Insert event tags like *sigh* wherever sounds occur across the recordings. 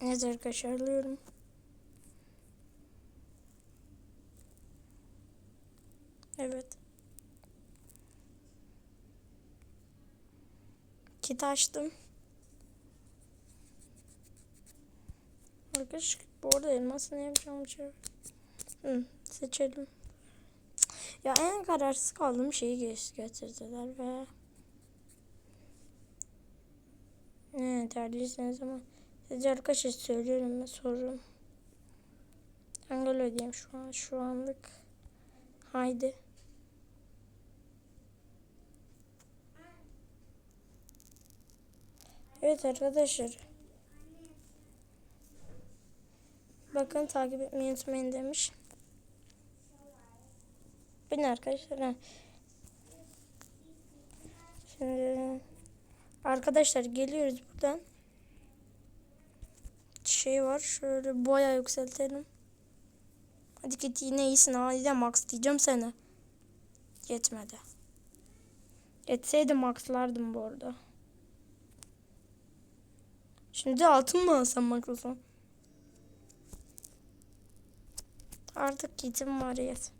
Evet arkadaşlar alıyorum. Evet. Kit açtım. Arkadaşlar bu arada elması ne yapacağım. Hı, seçelim. Ya en kararsız kaldığım şeyi getirdiler ve ne tercihisiniz ama size arkadaşlar söylüyorum ve soruyorum. Hangi ödeyeyim şu an şu anlık. Haydi. Evet arkadaşlar. Bakın takip etmeyi unutmayın demiş. Bu ne arkadaşlar? Şimdi arkadaşlar geliyoruz buradan. Şey var şöyle boya yükseltelim. Hadi git yine iyisin hadi max diyeceğim sana. Yetmedi. Yetseydi maxlardım bu arada. Şimdi altın mı alsam maxlasam? Artık kitim var yet.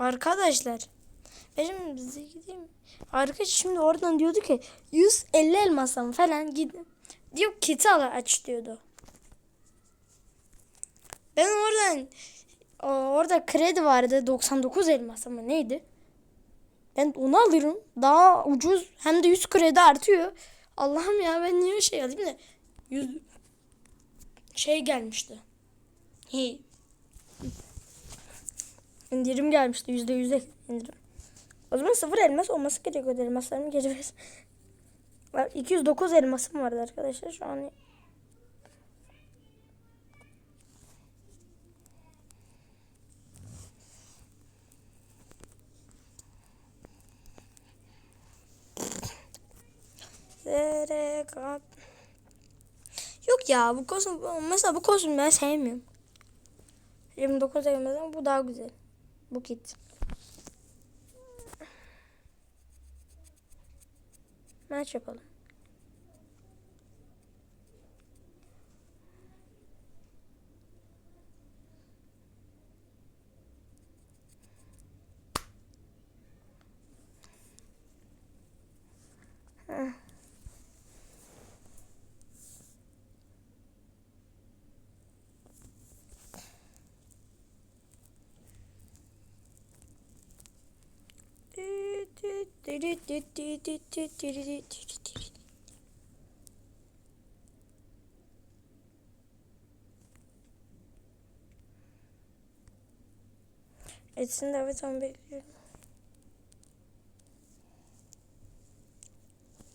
Arkadaşlar benim bize gideyim. Arkadaş şimdi oradan diyordu ki 150 elmasam falan gid. Diyor kiti al aç diyordu. Ben oradan orada kredi vardı 99 elmas ama neydi? Ben onu alırım. Daha ucuz hem de 100 kredi artıyor. Allah'ım ya ben niye şey alayım da 100 şey gelmişti. Hey. İndirim gelmişti. Yüzde yüzde indirim. O zaman sıfır elmas olması gerekiyor. Elmaslarımı geri ver. Var, 209 elmasım vardı arkadaşlar. Şu an. Yok ya bu kostüm mesela bu kostümü ben sevmiyorum. 29 elmas ama bu daha güzel. Bu kit. Maç yapalım. Etsin de evet onu bekliyorum.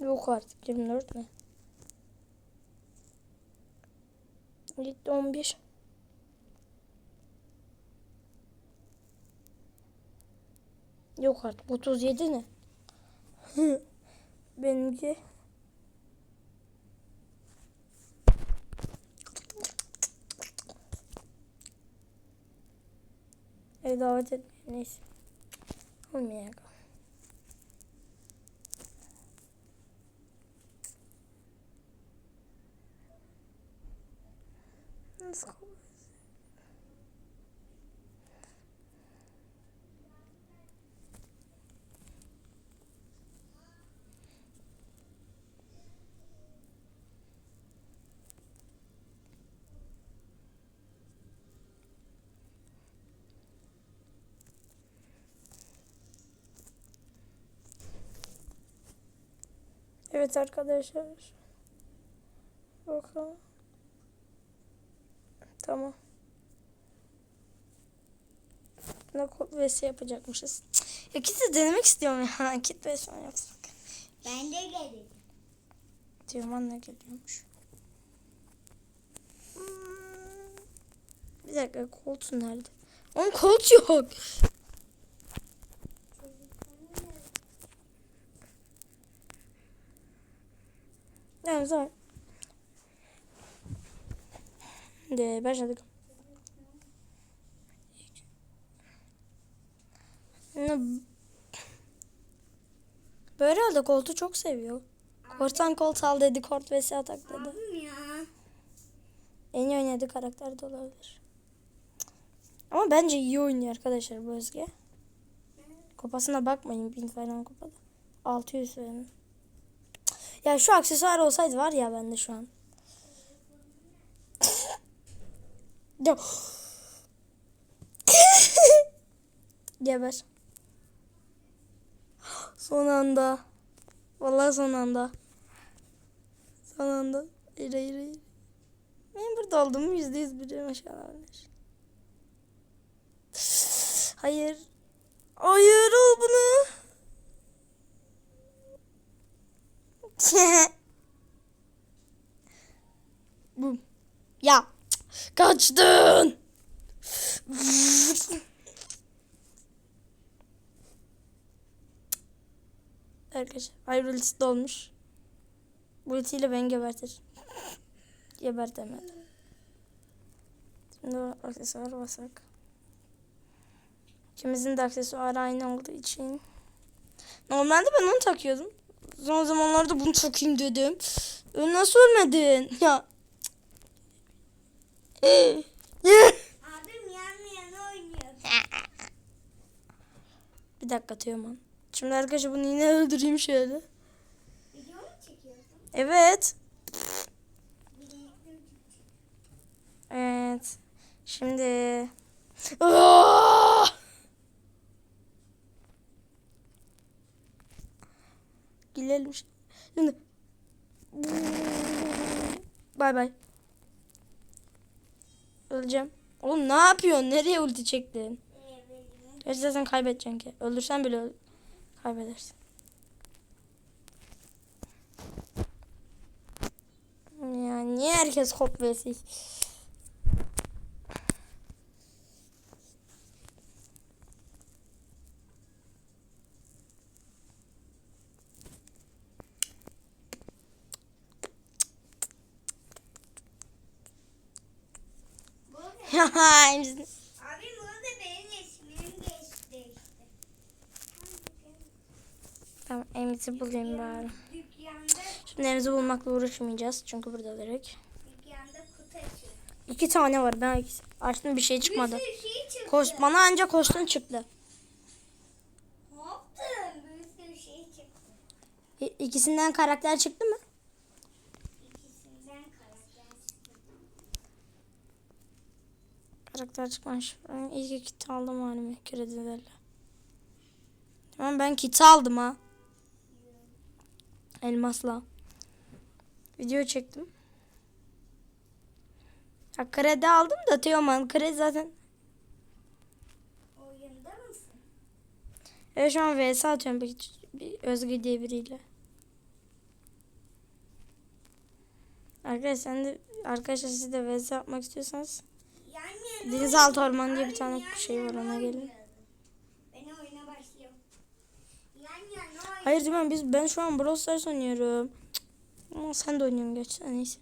Yok artık 24 ne? Gitti 11. Yok artık 37 ne? *laughs* Benimki Ev davet et. Neyse. Olmayacak. Nasıl Evet arkadaşlar. Bakalım. Tamam. Ne vs yapacakmışız. Ya kit de denemek istiyorum ya. *laughs* Kit vs mi yapsak? Ben de geldim. Teoman ne geliyormuş? Hmm. Bir dakika Colt nerede? Onun Colt yok. Yani zaman. De başladık. Böyle halde koltuğu çok seviyor. Korsan kolt al dedi, kort vs atak dedi. En iyi oynadığı karakter de olabilir. Ama bence iyi oynuyor arkadaşlar bu Özge. Kupasına bakmayın bin falan kupada. 600 falan. Ya şu aksesuar olsaydı var ya bende şu an. Ya. *laughs* Geber. Son anda. Vallahi son anda. Son anda. Hayır hayır hayır. Benim burada olduğumu yüzde yüz biliyorum aşağıda olabilir. Hayır. Hayır ol bunu. Bu. Ya. Kaçtın. Arkadaşlar hayır ultisi dolmuş. Bu ultiyle beni gebertir. Gebertemedi. Şimdi aksesuar basak. İkimizin de aksesuarı aynı olduğu için. Normalde ben onu takıyordum. Son zamanlarda bunu takayım dedim. Nasıl ölmedin? *laughs* Ya. Abim yan yana oynuyor. Bir dakika Teoman. Şimdi arkadaşlar bunu yine öldüreyim şöyle. Video mu çekiyorsun? Evet. Evet. Şimdi. Aa! *laughs* Gidelim şimdi. Bay bay. Öleceğim. Oğlum ne yapıyorsun? Nereye ulti çektin? Gerçi zaten kaybedeceksin ki. Öldürsen bile öl- kaybedersin. Ya niye herkes kopyası? Bu Ya Abim burada benim ismim geçti işte. Tamam Emiz'i bulayım bari. Dükkanda, Şimdi Emiz'i bulmakla uğraşmayacağız. Çünkü burada direkt. dükkanda kutu açıyor. İki tane var. Ben. Açtım bir şey çıkmadı. Bir sürü şey çıktı. Koş, bana ancak kostüm çıktı. Ne yaptın? Bir sürü şey çıktı. İkisinden karakter çıktı mı? İkisinden karakter çıktı. Karakter çıkmış. Ben ilk kit aldım halime kredilerle. Tamam ben kiti aldım ha. Elmasla. Video çektim. Ya kredi aldım da Teoman kredi zaten. Oyunda mısın? Evet şu an vs atıyorum bir, bir Özge diye biriyle. Arkadaşlar sen de arkadaşlar siz de vs yapmak istiyorsanız Denizaltı Ormanı diye bir tane şey var ona gelin. Hayır Dümen biz ben şu an Brawl Stars oynuyorum. Ama sen de oynuyorsun. Ha, Neyse.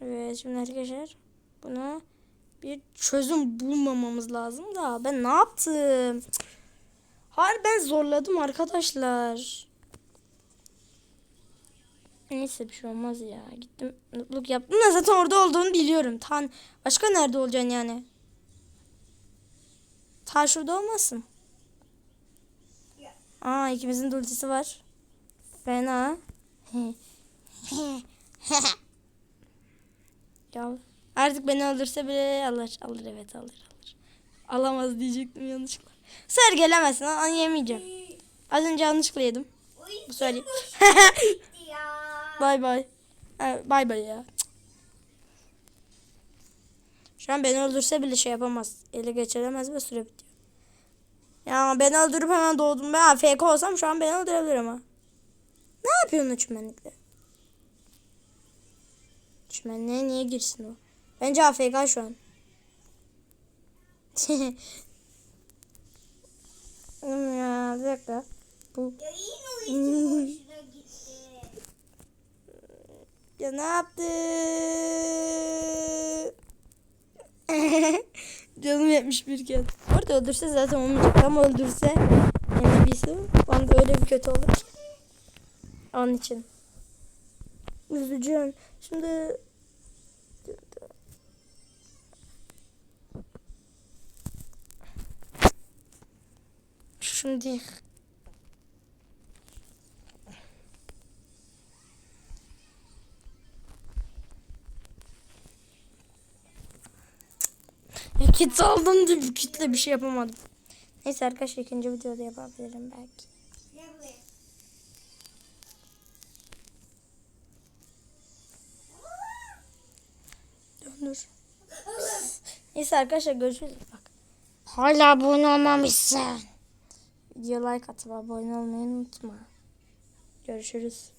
Evet şimdi arkadaşlar buna bir çözüm bulmamamız lazım da ben ne yaptım? Hayır ben zorladım arkadaşlar. Neyse bir şey olmaz ya. Gittim mutluluk yaptım da zaten orada olduğunu biliyorum. Tan başka nerede olacaksın yani? Ta şurada olmasın. Aa ikimizin de ultisi var. Fena. *laughs* ya artık beni öldürse bile alır. Alır evet alır alır. Alamaz diyecektim yanlışlıkla. Ser gelemezsin. Onu yemeyeceğim. Az önce yanlışlıkla yedim. Bu söyle. *laughs* bay bay. Bay bay ya. Cık. Şu an beni öldürse bile şey yapamaz. Ele geçiremez ve süre bitiyor. Ya beni öldürüp hemen doğdum. Ben AFK olsam şu an beni öldürebilir ama. Ne yapıyorsun o çimenlikte? Çimenliğe niye girsin o? Bence AFK şu an. Oğlum *laughs* ya bir dakika. Bu *laughs* Ya yine oyuncu hoşuna gitti. Ya ne yaptı? *laughs* Canım 71 kez. Bu arada öldürse zaten olmayacak ama öldürse NBC bana da öyle bir kötü olur. Onun için. Üzücüyüm. Şimdi Şimdi kit aldım diye kitle bir şey yapamadım. Neyse arkadaşlar ikinci videoda yapabilirim belki. Döndür. Neyse arkadaşlar görüşürüz. Bak. Hala abone olmamışsın. Video like atıp abone olmayı unutma. Görüşürüz.